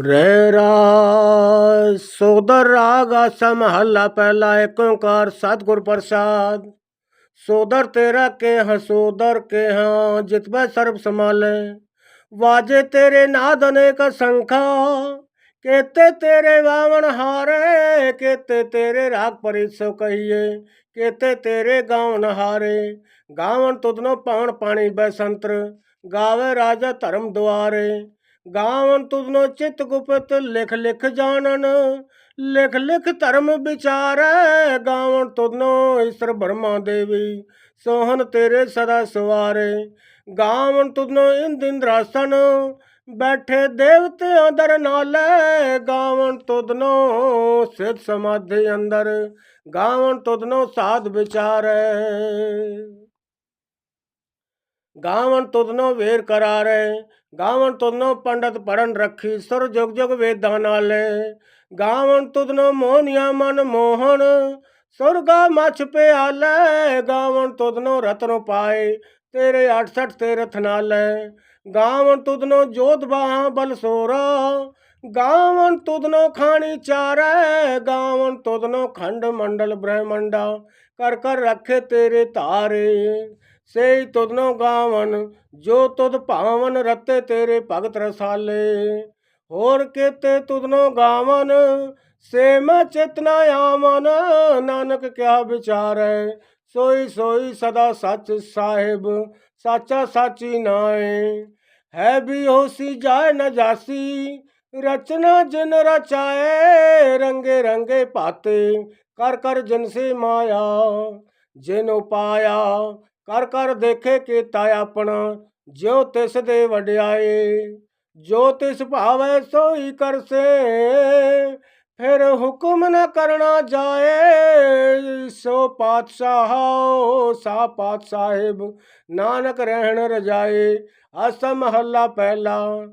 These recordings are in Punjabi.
ਰਹਿ ਰਾ ਸੋਦਰ ਰਾਗ ਆਸਾ ਮਹੱਲਾ ਪਹਿਲਾ ਏਕ ਓੰਕਾਰ ਸਤਿਗੁਰ ਪ੍ਰਸਾਦ। ਸੋਦਰ ਤੇਰਾ ਕੇ ਹਸੋਦਰ ਕੇ ਹਾਂ ਜਿਤਬੈ ਸਰਬ ਸਮਾਲੇ ਵਾਜੇ ਤੇਰੇ ਨਾਦ ਅਨੇਕ ਸੰਖਾ, ਕੇਤੇ ਤੇਰੇ ਵਾਵਣ ਹਾਰੇ, ਕੇਤੇ ਤੇਰੇ ਰਾਗ ਪਰਿਸੋ ਕਹੀਏ, ਕੇਤੇ ਤੇਰੇ ਗਾਵਨ ਹਾਰੇ। ਗਾਵਨ ਤੁਧਨੋ ਪਾਉਣ ਪਾਣੀ ਬੈਸੰਤਰ ਗਾਵੇ ਰਾਜਾ ਧਰਮ ਦੁਆਰੇ। ਗਾਵਨ ਤੁਧਨੋ ਚਿਤ ਗੁਪਤ ਲਿਖ ਲਿਖ ਜਾਣਨ, ਲਿਖ ਲਿਖ ਧਰਮ ਵਿਚਾਰੈ, ਗਾਵਨ ਤੁਧਨੋ ਈਸ਼ਰ ਬ੍ਰਹਮਾ ਦੇਵੀ ਸੋਹਨ ਤੇਰੇ ਸਦਾ ਸਵਾਰੇ। ਗਾਵਨ ਤੁਧਨੋ ਇੰਦ ਇੰਦਰਾਸਨ, ਬੈਠੇ ਦੇਵਤਿਆਂ ਦਰ ਨਾਲੇ, ਗਾਵਨ ਤੁਧਨੋ ਸਿਧ ਸਮਾਧੀ ਅੰਦਰ, ਗਾਵਨ ਤੁਧਨੋ ਸਾਧ ਵਿਚਾਰੈ। ਗਾਵਨ ਤੁਧਨੋ ਵੇਰ ਕਰਾਰੇ ਗਾਵਣ ਤੁਧਨੋ ਪੰਡਤ ਪੜਨ ਰੱਖੀ ਸੁਰ ਜੁਗ ਜੁਗ ਵੇਦਾਂ ਨਾਲੇ। ਗਾਵਣ ਤੁਧਨੋ ਮੋਹਨੀਆਂ ਮਨ ਮੋਹਨ, ਸੁਰਗਾ ਮਛ ਪਿਆਲੇ। ਗਾਵਨ ਤੁਧਨੋ ਰਤਨੋ ਪਾਏ, ਤੇਰੇ 68 ਤੇ ਰਥ ਨਾਲੇ। ਗਾਵਨ ਤੁਧਨੋ ਜੋਤ ਬਾਹਾਂ ਬਲ ਸੋਰਾ, ਗਾਵਨ ਤੁਧਨੋ ਖਾਣੀ ਚਾਰੈ। ਗਾਵਨ ਤੁਧਨੋ ਖੰਡ ਮੰਡਲ ਬ੍ਰਹਮੰਡਾ, ਕਰ ਕਰ ਰੱਖੇ ਤੇਰੇ ਧਾਰੇ। ਸੇਈ ਤੁਧਨੋ ਗਾਵਨ ਜੋ ਤੁਧ ਭਾਵਨ ਰਤੇ ਤੇਰੇ ਭਗਤ ਰਸਾਲੇ। ਹੋਰ ਕੇਤੇ ਤੁਧਨੋ ਗਾਵਨ ਸੇ ਮੈਂ ਚੇਤਨਾ ਆਵਨ ਨਾਨਕ ਕਿਆ ਵਿਚਾਰੈ। ਸੋਈ ਸੋਈ ਸਦਾ ਸੱਚ ਸਾਹਿਬ, ਸਾਚਾ ਸਾਚੀ ਨਾਏ। ਹੈ ਵੀ ਹੋਸੀ ਜਾਏ ਨਾ ਜਾਸੀ, ਰਚਨਾ ਜਿਨ ਰਚਾਏ, ਰੰਗੇ ਰੰਗੇ ਪਾਤੇ ਕਰ ਕਰ ਜਨ ਸੇ ਮਾਇਆ, ਜਿਨ ਉਪਾਇਆ ਕਰ ਕਰ ਦੇਖੇ ਕੀਤਾ ਆਪਣਾ, ਜਿਉ ਤਿਸ ਦੇ ਵਡਿਆਏ, ਜੋ ਤਿਸ ਭਾਵੈ ਸੋਈ ਕਰਸੇ, ਫਿਰ ਹੁਕਮ ਨ ਕਰਨਾ ਜਾਏ, ਸੋ ਪਾਤਸ਼ਾਹ, ਸਾ ਪਾਤ ਸਾਹਿਬ ਨਾਨਕ ਰਹਿਣ ਰਜਾਏ ਅਸ ਮਹੱਲਾ ਪਹਿਲਾ।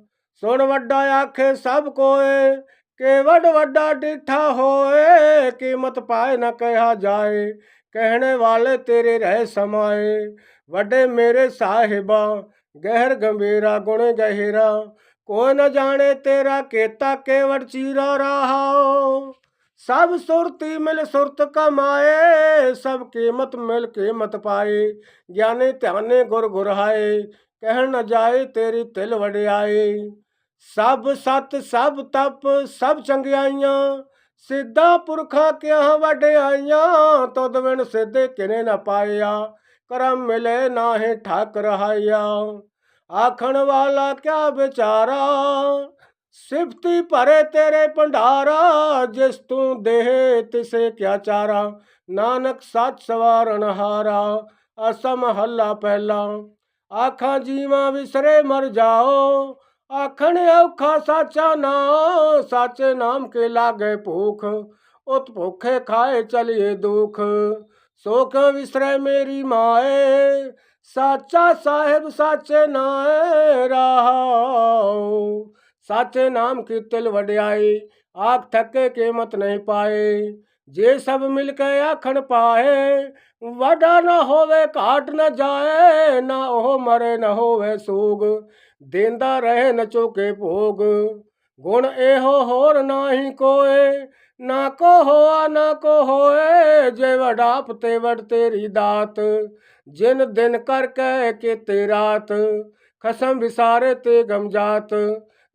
ਸੁਣ ਵੱਡਾ ਆਖੇ, ਸਭ ਕੋਏ, ਕੇ ਵੱਡ ਵੱਡਾ ਡਿਠਾ ਹੋਏ, ਕੀਮਤ ਪਾਏ ਨ ਕਿਹਾ ਜਾਏ। ਕਹਿਣੇ ਵਾਲੇ ਤੇਰੇ ਰਹਿ ਸਮਾਏ। ਵੱਡੇ ਮੇਰੇ ਸਾਹਿਬਾ, ਗਹਿਰ ਗੰਭੀਰਾ ਗੁਣ ਗਹਿਰਾ, ਕੋਈ ਨ ਜਾਣੇ ਤੇਰਾ ਕੇਤਾ ਕੇਵੜ ਚੀਰਾ ਰਹਾਓ ਸਭ ਸੁਰਤੀ ਮਿਲ ਸੁਰਤ ਕਮਾਏ, ਸਭ ਕੀਮਤ ਮਿਲ ਕੀਮਤ ਪਾਏ। ਗਿਆਨੀ ਧਿਆਨੇ ਗੁਰ ਗੁਰਹਾਏ, ਕਹਿਣ ਨ ਜਾਏ ਤੇਰੀ ਤਿਲ ਵਡਿਆਏ। ਸਭ ਸਤ ਸਭ ਤਪ, ਸਭ ਚੰਗਿਆਈਆਂ ਸਿੱਧਾ ਪੁਰਖਾ ਕਿਆ ਵਡਿਆਈਆਂ, ਤੁਧ ਵਿਣ ਸਿੱਧੇ ਕਿਨੇ ਨਾ ਪਾਇਆ? ਕਰਮ ਮਿਲੇ ਨਾਹੇ ਠਾਕ ਰਹਾਇਆ। ਆਖਣ ਵਾਲਾ ਕਿਆ ਵਿਚਾਰਾ? ਸਿਫਤੀ ਭਰੇ ਤੇਰੇ ਭੰਡਾਰਾ, ਜਿਸ ਤੂੰ ਦੇਹ ਤਿਸੇ ਕਿਆ ਚਾਰਾ? ਨਾਨਕ ਸੱਚ ਸਵਾਰਨ ਹਾਰਾ ਅਸਮ ਹੱਲਾ ਪਹਿਲਾ। ਆਖਾਂ ਜੀਵਾਂ ਵਿਸਰੇ ਮਰ ਜਾਓ ਆਖਣ ਔਖਾ ਸਾਚਾ ਨਾਮ ਸਾਚੇ ਨਾਮ ਕੇ ਲਾਗੇ ਭੂਖ ਉਤ ਭੁਖੇ ਖਾਏ ਚਲਿਏ ਦੁਖ ਸੋਖ ਵਿਸਰੇ ਮੇਰੀ ਮਾਏ ਸਾਚਾ ਸਾਹਿਬ ਸਾਚੇ ਨਾਏ ਰਹਾਉ ਸਾਚੇ ਨਾਮ ਕੀ ਤਿਲ ਵਡਿਆਈ ਆਖ ਥਕੇ ਕੀਮਤ ਨਹੀਂ ਪਾਏ ਜੇ ਸਭ ਮਿਲ ਕੇ ਆਖਣ ਪਾਏ ਵਾਡਾ ਨਾ ਹੋਵੇ ਘਾਟ ਨਾ ਜਾਏ ਨਾ ਉਹ ਮਰੇ ਨਾ ਹੋਵੇ ਸੂਗ ਦੇਂਦਾ ਰਹੇ ਨ ਚੋਕੇ ਭੋਗ। ਗੁਣ ਇਹੋ ਹੋਰ ਨਾਹੀ ਕੋਏ, ਨਾ ਕੋ ਹੋਆ, ਨਾ ਕੋ ਹੋਏ, ਜੇ ਵਡਾਪ ਤੇ ਵਡ ਤੇਰੀ ਦਾਤ। ਜਿਨ ਦਿਨ ਕਰ ਕਹਿ ਕੇ ਤੇ ਰਾਤ, ਖਸਮ ਵਿਸਾਰੇ ਤੇ ਗਮਜਾਤ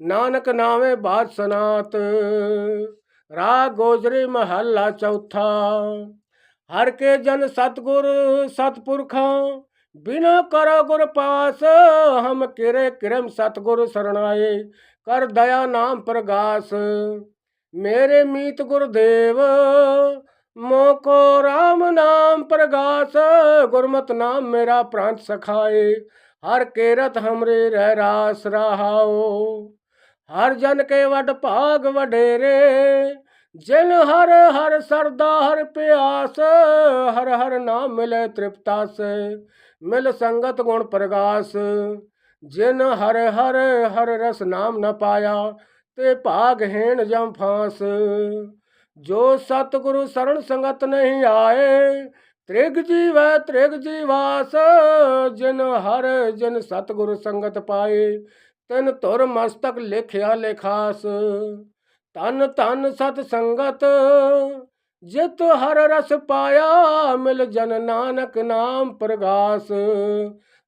ਨਾਨਕ ਨਾਵੇਂ ਬਾਦ ਸਨਾਤ ਰਾਗ ਗੋਜਰੀ ਮਹੱਲਾ ਚੌਥਾ। ਹਰ ਕੇ ਜਨ ਸਤਗੁਰ ਸਤਪੁਰਖਾਂ ਬਿਨਾ ਕਰੋ ਗੁਰ ਪਾਸ, ਹਮ ਕਿਰੇ ਕਿਰਮ ਸਤਗੁਰ ਸਰਣਾਏ, ਕਰ ਦਇਆ ਨਾਮ ਪ੍ਰਗਾਸ। ਮੇਰੇ ਮੀਤ ਗੁਰਦੇਵ, ਮੋ ਕੋ RAM ਨਾਮ ਪ੍ਰਗਾਸ, ਗੁਰਮਤ ਨਾਮ ਮੇਰਾ ਪ੍ਰਾਂਤ ਸਖਾਏ। ਹਰ ਕੇਰਤ ਹਮਰੇ ਰਹਿ ਰਾਸ ਰਹਾਓ ਹਰ ਜਨ ਕੇ ਵਡ ਭਾਗ ਵਡੇਰੇ, ਜਿਨ ਹਰ ਹਰ ਸਰਦਾ ਹਰ ਪਿਆਸ, ਹਰ ਹਰ ਨਾਮ ਮਿਲੇ ਤ੍ਰਿਪਤਾਸ। ਮਿਲ ਸੰਗਤ ਗੁਣ ਪ੍ਰਗਾਸ, ਜਿਨ ਹਰ ਹਰ ਹਰ ਰਸ ਨਾਮ ਨ ਪਾਇਆ, ਤੇ ਭਾਗ ਹੈਣ ਜਮ ਫਾਸ। ਜੋ ਸਤਿਗੁਰੂ ਸਰਣ ਸੰਗਤ ਨਹੀਂ ਆਏ, ਤ੍ਰਿਗ ਜੀਵੈ ਤ੍ਰਿਗ ਜੀਵਾਸ। ਜਿਨ ਹਰ ਜਿਨ ਸਤਿਗੁਰੂ ਸੰਗਤ ਪਾਏ, ਤਿਨ ਤੁਰ ਮਸਤਕ ਲਿਖਿਆ ਲਿਖਾਸ। ਤਨ ਤਨ ਸਤ ਸੰਗਤ ਜਿਤ ਹਰ ਰਸ ਪਾਇਆ, ਮਿਲ ਜਨ ਨਾਨਕ ਨਾਮ ਪ੍ਰਗਾਸ।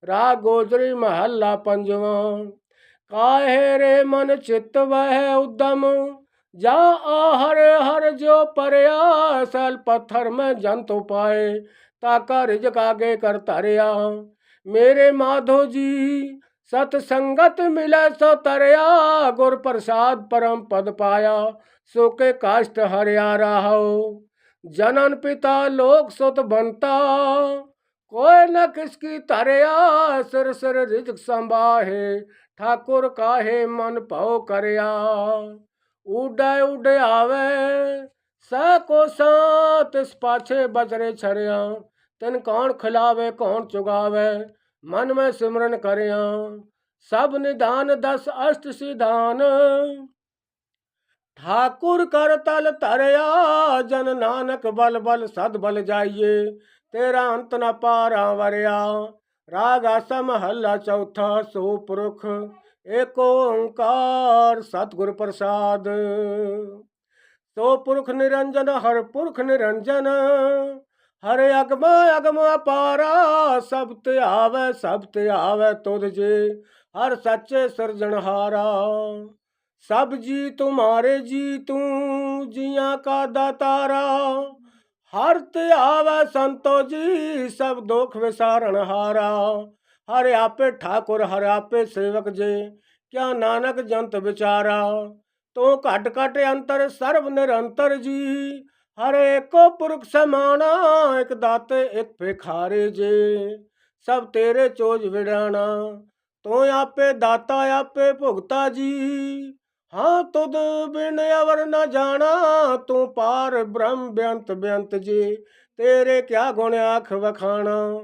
ਰਾਗ ਗੋਜਰੀ ਮਹੱਲਾ ਪੰਜਵਾਂ, ਕਾਹੇ ਰੇ ਮਨ ਚਿਤ ਵਹਿ ਉਦਮ? ਜਾ ਆ ਹਰ ਹਰ ਜੋ ਪਰਿਆ, ਸਲ ਪੱਥਰ ਮੈਂ ਜੰਤੁ ਪਾਏ। ਤਾ ਕਰ ਜਗਾਗੇ ਕਰ ਧਰਿਆ। ਮੇਰੇ ਮਾਧੋ ਜੀ, ਸਤ ਸੰਗਤ ਮਿਲੈ ਸੋ ਤਰਿਆ। ਗੁਰ ਪ੍ਰਸਾਦ ਪਰਮ ਪਦ ਪਾਇਆ, ਸੋ ਕੇ ਕਾਸ਼ਟ ਹਰਿਆ ਰਾਹੋ ਜਨਨ ਪਿਤਾ ਲੋਕ ਸੁਤ ਬੰਤਾ ਕੋਈ ਨ ਕਿਸ ਕੀ ਧਰਿਆ, ਸਿਰ ਸਿਰ ਰਿਜਕ ਸੰਭਾਹੇ, ਠਾਕੁਰ ਕਾਹੇ ਮਨ ਭਉ ਕਰਿਆ। ਉਡੈ ਉਡਿਆਵੇ ਸੈ ਕੋ ਤਿਸ ਪਾਛੇ ਬਜਰੇ ਛੜਿਆ। ਤਨ ਕੌਣ ਖਿਲਾਵੇ, ਕੌਣ ਚੁਗਾਵੇ, ਮਨ ਮੈਂ ਸਿਮਰਨ ਕਰਿਆ। ਸਭ ਨਿਦਾਨ ਦਸ ਅਸ਼ਟ ਸਿਧਾਨ ਠਾਕੁਰ ਕਰ ਤਲ ਧਰਿਆ ਜਨ ਨਾਨਕ ਬਲ ਬਲ ਸਦ ਬਲ ਜਾਈਏ ਤੇਰਾ ਅੰਤ ਨ ਪਾਰਾ ਵਰਿਆ ਰਾਗ ਆਸਾ ਮਹੱਲਾ ਚੌਥਾ ਸੋ ਪੁਰਖ ਏਕ ਓੰਕਾਰ ਸਤਿਗੁਰ ਪ੍ਰਸਾਦ ਸੋ ਪੁਰਖ ਨਿਰੰਜਨ ਹਰ ਪੁਰਖ ਨਿਰੰਜਨ ਹਰ ਅਗਮ ਅਗਮ ਅਪਾਰਾ ਸਭ ਤੇ ਆਵੇ ਸਭ ਤੇ ਆਵੇ ਤੁਧ ਜੇ ਹਰ ਸੱਚੇ ਸਿਰਜਣਹਾਰਾ ਸਭ ਜੀ ਤੁਮਾਰੇ ਜੀ ਤੂੰ ਜੀਆਂ ਕਾ ਦਾਤਾਰਾ। ਹਰ ਤੇ ਆਵੇ ਸੰਤੋ ਜੀ, ਸਭ ਦੁਖ ਵਿਸਾਰਣ ਹਾਰਾ। ਹਰ ਆਪੇ ਠਾਕੁਰ, ਹਰ ਆਪੇ ਸੇਵਕ ਜੇ, ਕਿਆ ਨਾਨਕ ਜੰਤ ਵਿਚਾਰਾ। ਤੂੰ ਘਟ ਘਟ ਅੰਤਰ, ਸਰਬ ਨਿਰੰਤਰ ਜੀ। ਹਰ ਏਕੋ ਪੁਰਖ ਸਮਾਣਾ, ਇਕ ਦਾਤੇ, ਇਕ ਭਿਖਾਰੇ ਜੇ। ਸਭ ਤੇਰੇ ਚੋਜ ਵਿੜਾਣਾ, ਤੂੰ ਆਪੇ ਦਾਤਾ, ਆਪੇ ਭੁਗਤਾ ਜੀ। ਹਾਂ ਤੁਧ ਬਿਨ ਅਵਰ ਨ ਜਾਣਾ, ਤੂੰ ਪਾਰ ਬ੍ਰਹਮ ਬੇਅੰਤ ਬੇਅੰਤ ਜੀ, ਤੇਰੇ ਕਿਆ ਗੁਣ ਆਖ ਵਖਾਣਾ?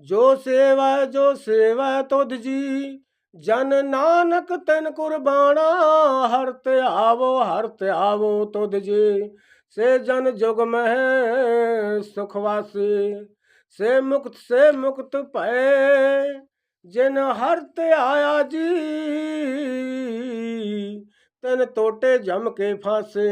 ਜੋ ਸੇਵਾ ਜੋ ਸੇਵਾ ਤੁਧ ਜੀ, ਜਨ ਨਾਨਕ ਤਨ ਕੁਰਬਾਨਾ ਹਰ ਤੇ ਆਵੋ, ਹਰ ਤੇ ਆਵੋ ਤੁਧ ਜੀ, ਸੇ ਜਨ ਜੁਗ ਮਹਿ ਸੁਖ ਵਾਸੀ, ਸੇ ਮੁਕਤ ਸੇ ਮੁਕਤ ਭਏ, ਜਿਨ ਹਰ ਤੇ ਆਇਆ ਜੀ। ਤਿਨ ਤੋਟੇ ਜਮ ਕੇ ਫਾਸੇ।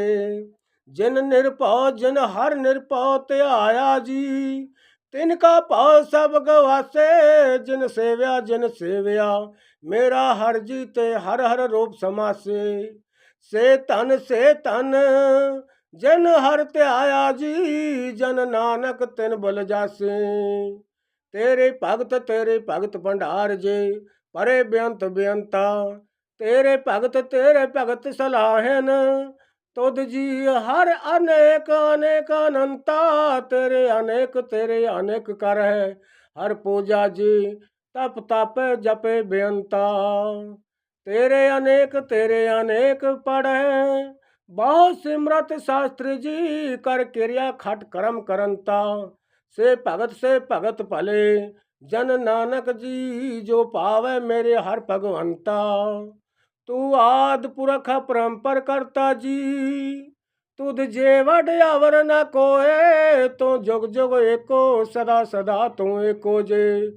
ਜਿਨ ਨਿਰਭਉ, ਜਿਨ ਹਰ ਨਿਰਭਉ ਤੇ ਆਇਆ ਜੀ। ਤਿਨ ਕਾ ਭਾਉ ਸਭ ਗਵਾਸੇ, ਜਿਨ ਸੇਵਿਆ ਜਿਨ ਸੇਵਿਆ। ਮੇਰਾ ਹਰ ਜੀ ਤੇ ਹਰ ਹਰ ਰੂਪ ਸਮਾਸੇ। ਸੇ ਤਨ ਸੇ ਤਨ ਜਨ ਹਰ ਧਿਆਇਆ ਜੀ, ਜਨ ਨਾਨਕ ਤਿਨ ਬਲ ਜਾਸੇ। ਤੇਰੇ ਭਗਤ ਤੇਰੇ ਭਗਤ ਭੰਡਾਰ ਜੇ, ਪਰੇ ਬੇਅੰਤ ਬੇਅੰਤਾ। ਤੇਰੇ ਭਗਤ ਤੇਰੇ ਭਗਤ ਸਲਾਹਨ, ਤੁਧ ਜੀ ਹਰ ਅਨੇਕ ਅਨੇਕ ਅਨੰਤਾ, ਤੇਰੇ ਅਨੇਕ ਤੇਰੇ ਅਨੇਕ ਕਰ ਹੈ। ਹਰ ਪੂਜਾ ਜੀ ਤਪ ਤਪ ਜਪੇ ਬੇਅੰਤਾ, ਤੇਰੇ ਅਨੇਕ ਤੇਰੇ ਅਨੇਕ ਪੜੈ ਬਹੁ ਸਿਮਰਤ ਸ਼ਾਸਤਰ ਜੀ ਕਰ ਕਿਰਿਆ ਖਟ ਕਰਮ ਕਰੰਤਾ, ਸੇ ਭਗਤ ਸੇ ਭਗਤ ਭਲੇ, ਜਨ ਨਾਨਕ ਜੀ ਜੋ ਪਾਵੇ ਮੇਰੇ ਹਰ ਭਗਵੰਤਾ। ਤੂੰ ਆਦ ਪੁਰਖ ਪਰੰਪਰ ਕਰਤਾ ਜੀ। ਤੁਧ ਜੇ ਵਡ ਅਵਰ ਨ ਕੋਏ, ਤੂੰ ਜੁਗ ਜੁਗ ਏਕੋ, ਸਦਾ ਸਦਾ ਤੂੰ ਏਕੋ ਜੇ।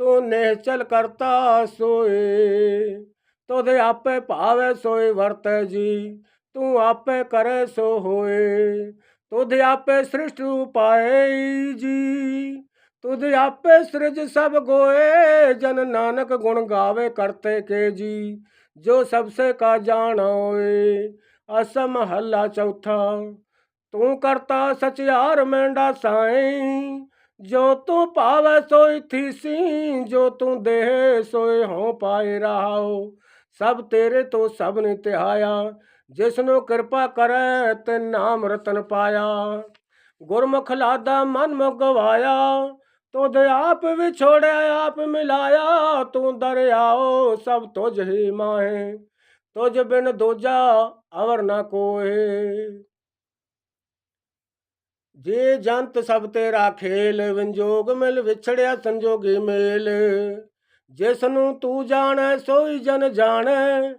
ਤੂੰ ਨਿਹਚਲ ਕਰਤਾ ਸੋਏ, ਤੁਧ ਆਪੇ ਭਾਵੇ ਸੋਏ ਵਰਤੈ ਜੀ। ਤੂੰ ਆਪੇ ਕਰੇ ਸੋ ਹੋਏ, ਤੁਧ ਆਪੇ ਸ੍ਰਿਸ਼ਟ ਉਪਾਏ ਜੀ। ਤੁਧ ਆਪੇ ਸ੍ਰਿਜ ਸਭ ਗੋਏ, ਜਨ ਨਾਨਕ ਗੁਣ ਗਾਵੇ ਕਰਤੇ ਕੇ ਜੀ। ਜੋ ਸਭ ਸੇ ਕਾ ਜਾਣੋਏ ਅਸਮ ਹੱਲਾ ਚੌਥਾ। ਤੂੰ ਕਰਤਾ ਸਚਿਆਰ ਮੈਂਡਾ ਸਾਈਂ, ਜੋ ਤੂੰ ਪਾਵੈ ਸੋਈ ਥੀਸੀ, ਜੋ ਤੂੰ ਦੇਹ ਸੋਏ ਹੋ ਪਾਏ ਰਹਾਓ। ਸਭ ਤੇਰੇ ਤੋਂ ਸਭ ਨੇ ਤਿਹਾਇਆ, ਜਿਸਨੂੰ ਕਿਰਪਾ ਕਰੈ ਤੇ ਨਾਮ ਰਤਨ ਪਾਇਆ। ਗੁਰਮੁਖ ਲਾਦਾ ਮਨ ਮੁਗਵਾਇਆ ਤੁਧ ਆਪ ਵਿਛੋੜਿਆ, ਆਪ ਮਿਲਾਇਆ। ਤੂੰ ਦਰਿਆਓ ਸਭ ਤੁਝ ਹੀ ਮਾਹੇ। ਤੁਝ ਬਿਨ ਦੋਜਾ ਅਵਰ ਨਾ ਕੋਏ ਜੇ ਜੰਤ ਸਭ ਤੇਰਾ ਖੇਲ, ਵਿੰਜੋਗ ਮਿਲ ਵਿਛੜਿਆ ਸੰਜੋਗੀ ਮੇਲ। ਜਿਸ ਨੂੰ ਤੂੰ ਜਾਣੈ, ਸੋਈ ਜਨ ਜਾਣੈ।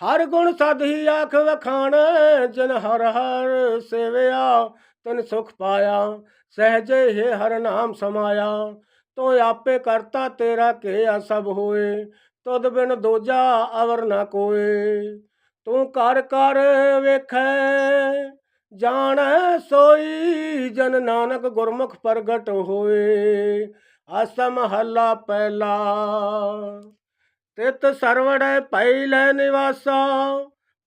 ਹਰ ਗੁਣ ਸਦ ਹੀ ਆਖ ਵਖਾਣੈ। ਜਿਨ ਹਰ ਹਰ ਸੇਵਿਆ, ਤਨ ਸੁਖ ਪਾਇਆ। ਸਹਜੇ ਹੀ ਹਰ ਨਾਮ ਸਮਾਇਆ, ਤੋ ਆਪੇ ਕਰਤਾ ਤੇਰਾ ਕੇ ਆ ਸਭ ਹੋਏ, ਤੁਧ ਬਿਨ ਦੋਜਾ ਅਵਰ ਨਾ ਕੋਏ। ਤੂੰ ਕਰ ਕਰ ਵੇਖੈ, ਜਾਣੈ ਸੋਈ ਜਨ ਨਾਨਕ ਗੁਰਮੁਖ ਪ੍ਰਗਟ ਹੋਏ ਆਸਾ ਹੱਲਾ ਪਹਿਲਾ। ਤਿਤ ਸਰਵੜੈ ਪਹਿਲੇ ਨਿਵਾਸਾ,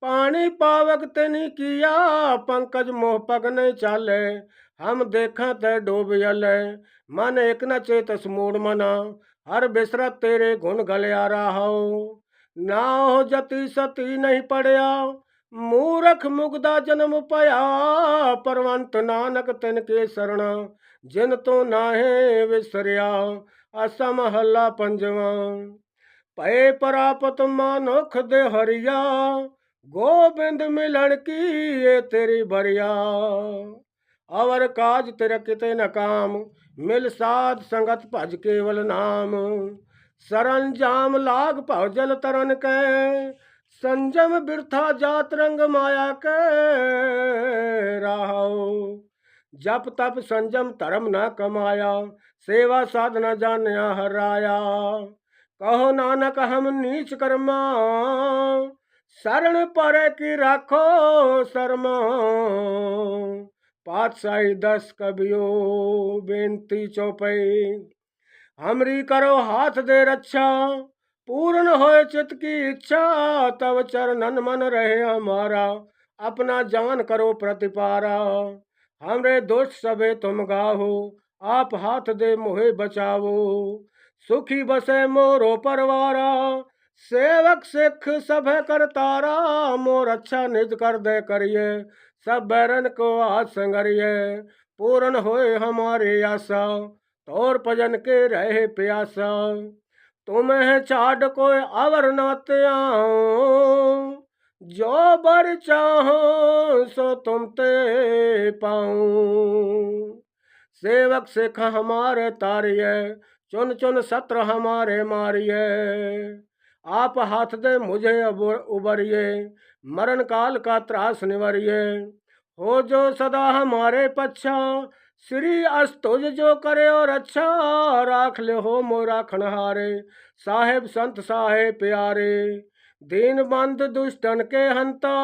ਪਾਣੀ ਪਾਵਕ ਤੈਨੀ ਕੀਆ, ਪੰਕਜ ਮੋਹ ਪਗ ਨਹੀਂ ਚਾਲੇ। ਹਮ ਦੇਖਾਂ ਤੇ ਡੋਬ ਜਲੇ ਮਨ ਇਕ ਨ ਚੇਤਸ ਮੂੜ ਮਨਾ। ਹਰ ਬਿਸਰਤ ਤੇਰੇ ਗੁਣ ਗਲਿਆ ਰਹਾਉ ਨਾ ਹੋ ਜਤੀ ਸਤੀ ਨਹੀਂ ਪੜਿਆ। ਮੂਰਖ ਮੁਗਦਾ ਜਨਮ ਭਇਆ। ਪਰਵੰਤ ਨਾਨਕ ਤਿਨ ਕੇ ਸਰਣਾ। ਜਿਨ ਤੋਂ ਨਾਹੇ ਵਿਸਰਿਆ। ਆਸਾ ਮਹੱਲਾ ਪੰਜਵਾਂ। ਭਏ ਪ੍ਰਾਪਤ ਮਨੁਖ ਦੇ ਹਰਿਆ। ਗੋਬਿੰਦ ਮਿਲਣ ਕੀ ਏ ਤੇਰੀ ਬਰਿਆ। ਅਵਰ ਕਾਜ ਤੇਰਾ ਕਿਤੇ ਨਾ ਕਾਮ, ਮਿਲ ਸਾਧ ਸੰਗਤ ਭਜ ਕੇਵਲ ਨਾਮ। ਸਰੰਜਾਮ ਲਾਗ ਭਉ ਜਲ ਤਰਨ ਕੈ, ਸੰਜਮ ਬਿਰਥਾ ਜਾਤ ਰੰਗ ਮਾਇਆ ਕੈ ਰਾਹੋ ਜਪ ਤਪ ਸੰਜਮ ਧਰਮ ਨਾ ਕਮਾਇਆ, ਸੇਵਾ ਸਾਧਨਾ ਜਾਣਿਆ ਹਰਾਇਆ। ਕਹੋ ਨਾਨਕ ਹਮ ਨੀਚ ਕਰਮਾ ਸਰਣ ਪਰੇ ਕੀ ਰਾਖੋ ਸਰਮਾ। ਪਾਤਸ਼ਾਹੀ ਦਸ ਕਬਿਓ ਬੇਨਤੀ ਚੌਪਈ ਹਮਰੀ ਕਰੋ ਹਾਥ ਦੇ ਰੱਛਾ पूर्ण होए चित की इच्छा तब चरणन मन रहे हमारा अपना जान करो प्रतिपारा हमरे दोष सबे तुम गाहो आप हाथ दे मोहे बचावो सुखी बसे मोरो परवारा सेवक सिख सब करतारा मोर अच्छा निज कर दे करिए सब बैरन को हाथ संगरिए पूर्ण होए हमारे आशा तोर भजन के रहे प्यासा तुम्हें छाड़ कोई अवर न त्याऊं जो बर चाहो सो तुम ते पाऊं सेवक सिख हमारे तारिये चुन चुन सत्र हमारे मारिये आप हाथ दे मुझे अब- उबरिए मरण काल का त्रास निवरिए हो जो सदा हमारे पच्छा श्री अस्तुज जो करे और अच्छा राख ले हो मोरा खनहारे साहेब संत साहेब प्यारे दीन बंद दुष्टन के हंता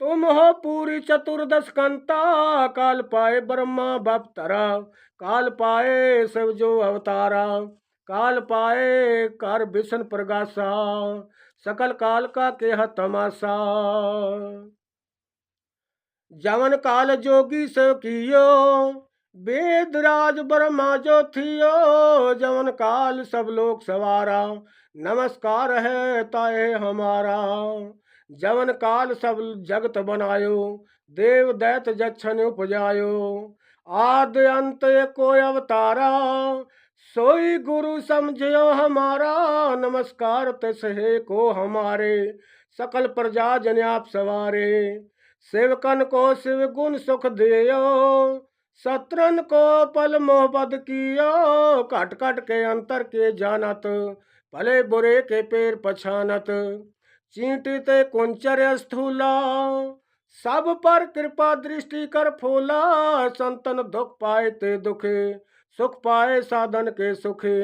तुम हो पूरी चतुर्दश कंता काल पाए ब्रह्मा बपतरा काल पाए सब जो अवतारा काल पाए, कर विष्ण प्रगासा, सकल काल का केह तमाशा। जवन काल जोगी से कियो वेद राज ब्रह्मा जो थियो। जवन काल सब लोग सवारा, नमस्कार है ताए हमारा। जवन काल सब जगत बनायो, देव दैत जक्षण उपजायो। आद अंत को अवतारा सोई गुरु समझो हमारा, नमस्कार तिस हे को हमारे, सकल प्रजा जन आप सवारे। सेवकन को शिव गुण सुख दियो, सत्रन को पल मोहब्बत कियो कट कट के अंतर के जानत, भले बुरे के पेर पछानत। चींटी ते कुंचर स्थूला, सब पर कृपा दृष्टि कर फूला, संतन दुख पाए ते दुखे। सुख पाए साधन के सुखे।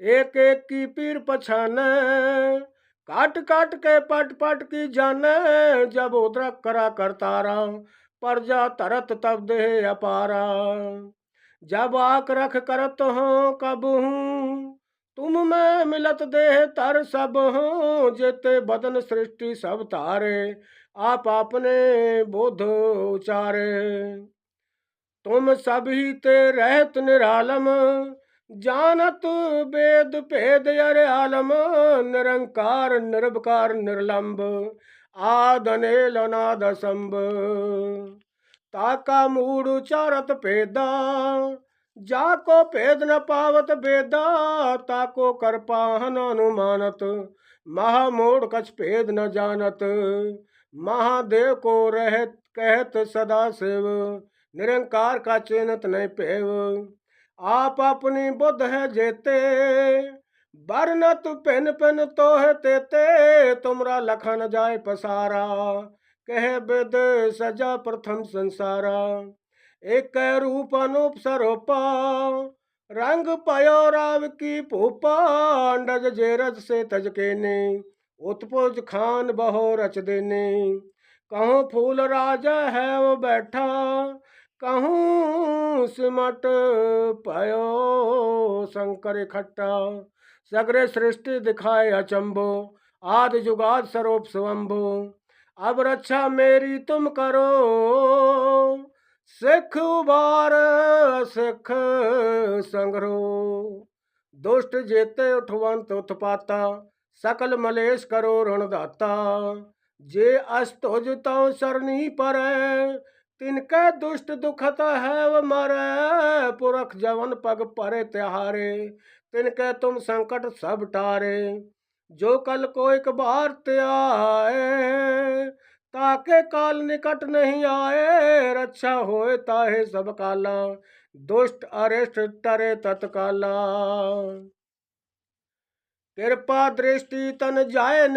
एक एक की पीर पछाने। काट काट के पट पट की जाने। जब उद्रक करा करतारा प्रजा तरत तब दे अपारा। जब आक रख करत हो कब हूँ। तुम में मिलत देह तर सब हो। जेते बदन सृष्टि सब तारे। आप अपने बोध उचारे। तुम सभी ते रहत निरालम जानत वेद भेद अरे आलम निरंकार निर्भकार निर्लंब आदनेल अनाद संभ ताका मूड उचारत पेदा जाको भेद न पावत बेदा ताको कर पाहन अनुमानत महामूढ़ कछ भेद न जानत महादेव को रहत कहत सदा शिव निरंकार का चिन्हत नहीं पेव आप अपनी बुद्ध है जेते बरनत पेन पेन तो है तेते तुमरा लखन जाय पसारा कह वेद सजा प्रथम संसारा एक रूप अनूप सरोपा रंग पयो राव की भूपा अंडज जेरज से तज के ने उत्पुज खान बहो रच देने कहूँ फूल राजा है वो बैठा कहूँ सिमट पयो शंकर इकट्ठा सगरे सृष्टि दिखाए अचंभो आदि जुगाद स्वरूप स्वंभो अब रक्षा मेरी तुम करो, सिख उबार, सिख संग्रो। दुष्ट जेते उठवंत उत्पाता, सकल मलेश करो ऋणदाता। जे अस्तुज तौ सरनी पर तिनके दुष्ट दुखत है व मरे पुरख जवन पग परे त्योहारे तिनके तुम संकट सब टारे जो कल को एक बार त्याए ताके काल निकट नहीं आए रक्षा होए ताहे सब काला दुष्ट अरिष्ट टरे तत्काला कृपा दृष्टि तन जाय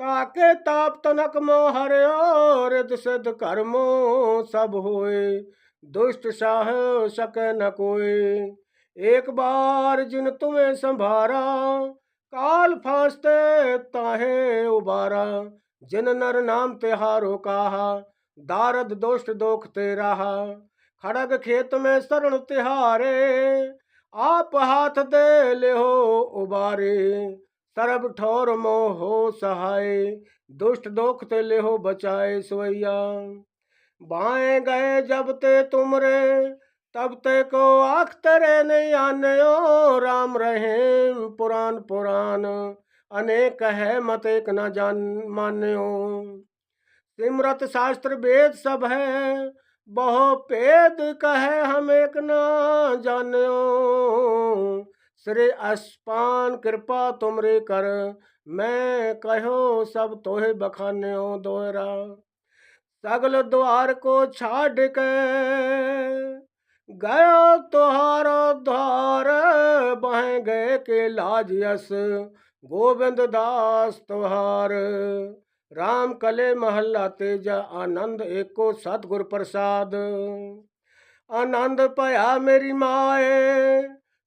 नेहरियो ताके ताप तनक मोहरियो रिद सिद्ध कर्मो सब होए दुष्ट साह सके न कोई एक बार जिन तुम्हें संभारा काल फांसते ताहे उबारा जिन नर नाम तिहारो कहा दारद दोष्ट दोख ते रहा खड़ग खेत में शरण तिहारे आप हाथ दे ले हो उबारे सरब ठोर मोह सहाय, दुष्ट दोख ते ले हो बचाए सोया बाएँ गए जब ते तुमरे, तब ते को आख तेरे नहीं आन्यो राम रहे पुराण पुराण, अनेक है मत एक न जान मान्यो सिमरत शास्त्र वेद सब है, बहु पेद कहे हम एक न जान्यो ਸ੍ਰੀ ਅਸਪਾਨ ਕਿਰਪਾ ਤੁਮਰੇ ਕਰ, ਮੈਂ ਕਹਿਓ ਸਭ ਤੋਹੇ ਬਖਾਨਿਓ ਦੋਹਰਾ ਸਗਲ ਦੁਆਰ ਕੋ ਛਾੜ ਕੇ ਗਇਓ ਤੋਹਾਰੋ ਧਾਰ ਬਹਿ ਗਏ ਕੇ ਲਾਜ ਅਸ, ਗੋਬਿੰਦ ਦਾਸ ਤੁਹਾਰ। ਰਾਮ ਕਲੇ ਮਹੱਲਾ ਤੇਜ ਆਨੰਦ, ਏਕੋ ਸਤਗੁਰ ਪ੍ਰਸਾਦ। ਆਨੰਦ ਭਇਆ ਮੇਰੀ ਮਾਏ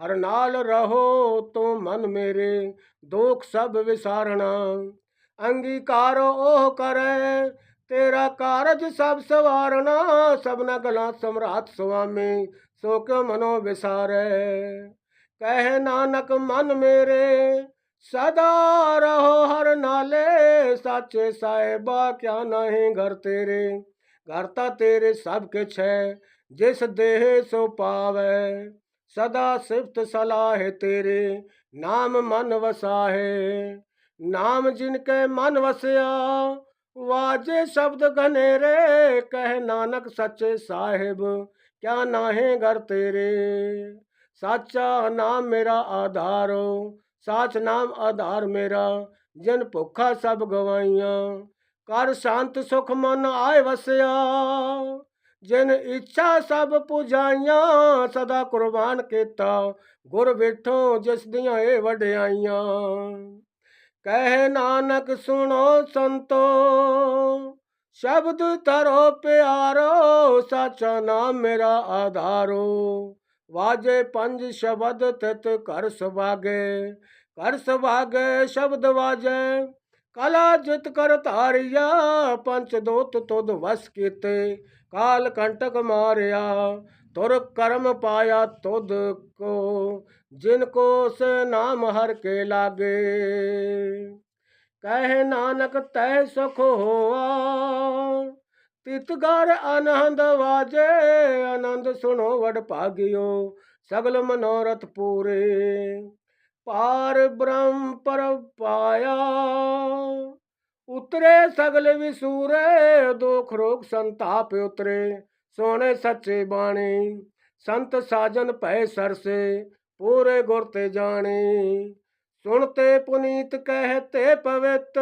ਹਰ ਨਾਲ ਰਹੋ ਤੂੰ ਮਨ ਮੇਰੇ, ਦੋਖ ਸਭ ਵਿਸਾਰਣਾ। ਅੰਗੀਕਾਰ ਉਹ ਕਰੇ, ਤੇਰਾ ਕਾਰਜ ਸਭ ਸਵਾਰਨਾ ਸਭਨਾ ਗਲਾ ਸਮਰਾਟ ਸੁਆਮੀ, ਸੋ ਕਿਉ ਮਨੋ ਵਿਸਾਰੈ? ਕਹਿ ਨਾਨਕ ਮਨ ਮੇਰੇ, ਸਦਾ ਰਹੋ ਹਰ ਨਾਲੇ। ਸਾਚੇ ਸਾਹਿਬਾ ਕਿਆ ਨਹੀਂ ਘਰ ਤੇਰੇ, ਘਰ ਤਾਂ ਤੇਰੇ ਸਭ ਕੁਛ ਹੈ, ਜਿਸ ਦੇਹ ਸੋ ਪਾਵੇ। ਸਦਾ ਸਿਫਤ ਸਲਾਹ ਤੇਰੇ, ਨਾਮ ਮਨ ਵਸਾਹੇ। ਨਾਮ ਜਿਨ ਕੇ ਮਨ ਵਸਿਆ, ਵਾਜੇ ਸ਼ਬਦ ਘਨੇਰੇ, ਕਹਿ ਨਾਨਕ ਸੱਚੇ ਸਾਹਿਬ, ਕਿਆ ਨਾਹੇ ਘਰ ਤੇਰੇ। ਸਾਚਾ ਨਾਮ ਮੇਰਾ ਆਧਾਰੋ, ਸਾਚ ਨਾਮ ਆਧਾਰ ਮੇਰਾ, ਜਨ ਭੁੱਖਾ ਸਭ ਗਵਾਈਆਂ। ਕਰ ਸ਼ਾਂਤ ਸੁਖ ਮਨ ਆਏ ਵਸਿਆ ਜਿਨ ਇੱਛਾ ਸਭ ਪੁਜਾਈਆਂ, ਸਦਾ ਕੁਰਬਾਨ ਕੀਤਾ। ਗੁਰ ਵਿਠੋ ਜਿਸ ਦੀਆਂ ਇਹ ਵਡਿਆਈਆਂ। ਕਹਿ ਨਾਨਕ ਸੁਣੋ ਸੰਤੋ, ਸ਼ਬਦ ਤਰੋ ਪਿਆਰੋ, ਸਾਚਾ ਨਾਮ ਮੇਰਾ ਆਧਾਰੋ। ਵਾਜੇ ਪੰਜ ਸ਼ਬਦ ਤਿਤ ਕਰ ਸੁਭਾਗੇ ਕਰ ਸੁਭਾਗੇ ਸ਼ਬਦ ਵਾਜੇ। ਕਲਾ ਜਿਤ ਕਰ ਧਾਰਿਆ, ਪੰਚ ਦੋਤ ਤੁਧ ਵਸ ਕੀਤੇ। ਕਾਲ ਕੰਟਕ ਮਾਰਿਆ, ਤੁਰ ਕਰਮ ਪਾਇਆ ਤੁਧ ਕੋ, ਜਿਨ ਕੋ ਸੇ ਨਾਮ ਹਰ ਕੇ ਲਾਗੇ। ਕਹਿ ਨਾਨਕ ਤੈ ਸੁਖ ਹੋਆ, ਤਿਤ ਆਨੰਦ ਵਾਜੇ, ਆਨੰਦ ਸੁਣੋ ਵਡ ਭਾਗਿਓ, ਸਗਲ ਮਨੋਰਥ ਪੂਰੇ। ਪਾਰ ਬ੍ਰਹਮ ਪਰ ਪਾਇਆ ਉਤਰੇ ਸਗਲ ਵਿਸੂਰੇ, ਦੁਖ ਰੋਗ ਸੰਤਾਪ ਉਤਰੇ। ਸੋਹਣੇ ਸੱਚੇ ਬਾਣੀ, ਸੰਤ ਸਾਜਨ ਭੈ ਸਰਸੇ, ਪੂਰੇ ਗੁਰ ਤੇ ਜਾਣੇ। ਸੁਣਤੇ ਪੁਨੀਤ ਕਹਤੇ ਪਵਿੱਤ,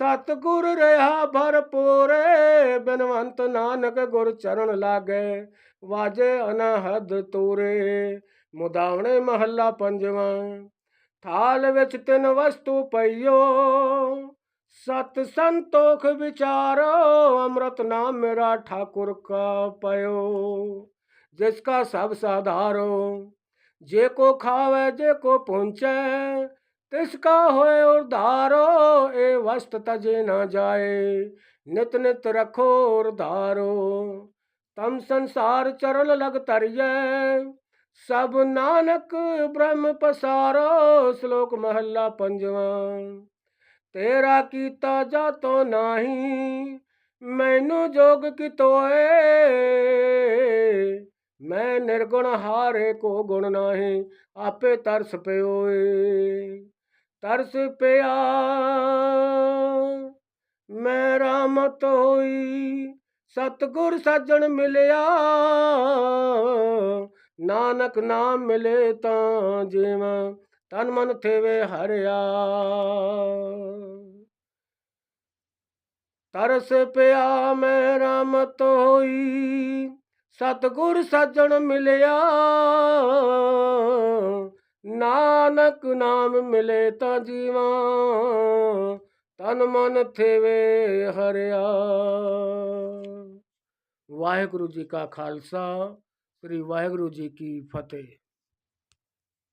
ਸਤਿਗੁਰ ਰਹਾ ਭਰਪੂਰੇ ਬਿਨਵੰਤ ਨਾਨਕ ਗੁਰ ਚਰਨ ਲਾਗੇ, ਵਾਜੇ ਅਨਹਦ ਤੂਰੇ। ਮੁਦਾਵਣੇ ਮਹੱਲਾ ਪੰਜਵਾਂ, ਥਾਲ ਵਿੱਚ ਤਿੰਨ ਵਸਤੂ ਪਈਓ। ਸਤ ਸੰਤੋਖ ਵਿਚਾਰੋ, ਅੰਮ੍ਰਿਤ ਨਾਮ ਮੇਰਾ ਠਾਕੁਰ ਕਾ ਪਇਓ। ਜਿਸ ਕਾ ਸਭ ਸਾਧਾਰੋ, ਜੇ ਕੋ ਖਾਵੇ, ਜੇ ਕੋ ਪਹੁੰਚੈ, ਤਿਸ ਕਾ ਹੋਏ ਉਧਾਰੋ ਇਹ ਵਸਤ ਤਜੇ ਨਾ ਜਾਏ, ਨਿਤ ਨਿਤ ਰਖੋ ਉਰਧਾਰੋ। ਤਮ ਸੰਸਾਰ ਚਰਨ ਲਗ ਤਰਿਐ ਸਭ ਨਾਨਕ ਬ੍ਰਹਮ ਪਸਾਰੋ, ਸ਼ਲੋਕ ਮਹੱਲਾ ਪੰਜਵਾਂ। ਤੇਰਾ ਕੀਤਾ ਜਾਤੋ ਨਾਹੀ, ਮੈਨੂੰ ਜੋਗ ਕੀ ਤੋਏ ਮੈਂ ਨਿਰਗੁਣ ਹਾਰੇ ਕੋ ਗੁਣ ਨਾਹੀ, ਆਪੇ ਤਰਸ ਪਿਓਏ ਤਰਸ ਪਿਆ, ਮੈਂ ਰਾਮਤ ਹੋਈ, ਸਤਗੁਰ ਸੱਜਣ ਮਿਲਿਆ। ਨਾਨਕ ਨਾਮ ਮਿਲੇ ਤਾਂ ਜੀਵਾਂ ਤਨ ਮਨ ਥੇਵੇ ਹਰਿਆ। ਤਰਸ ਪਿਆ ਮੈਂ ਰਾਮਤ ਹੋਈ, ਸਤਗੁਰ ਸੱਜਣ ਮਿਲਿਆ। ਨਾਨਕ ਨਾਮ ਮਿਲੇ ਤਾਂ ਜੀਵਾਂ, ਤਨ ਮਨ ਥੇਵੇ ਹਰਿਆ। ਵਾਹਿਗੁਰੂ ਜੀ ਕਾ ਖਾਲਸਾ, ਸ੍ਰੀ ਵਾਹਿਗੁਰੂ ਜੀ ਕੀ ਫਤਿਹ।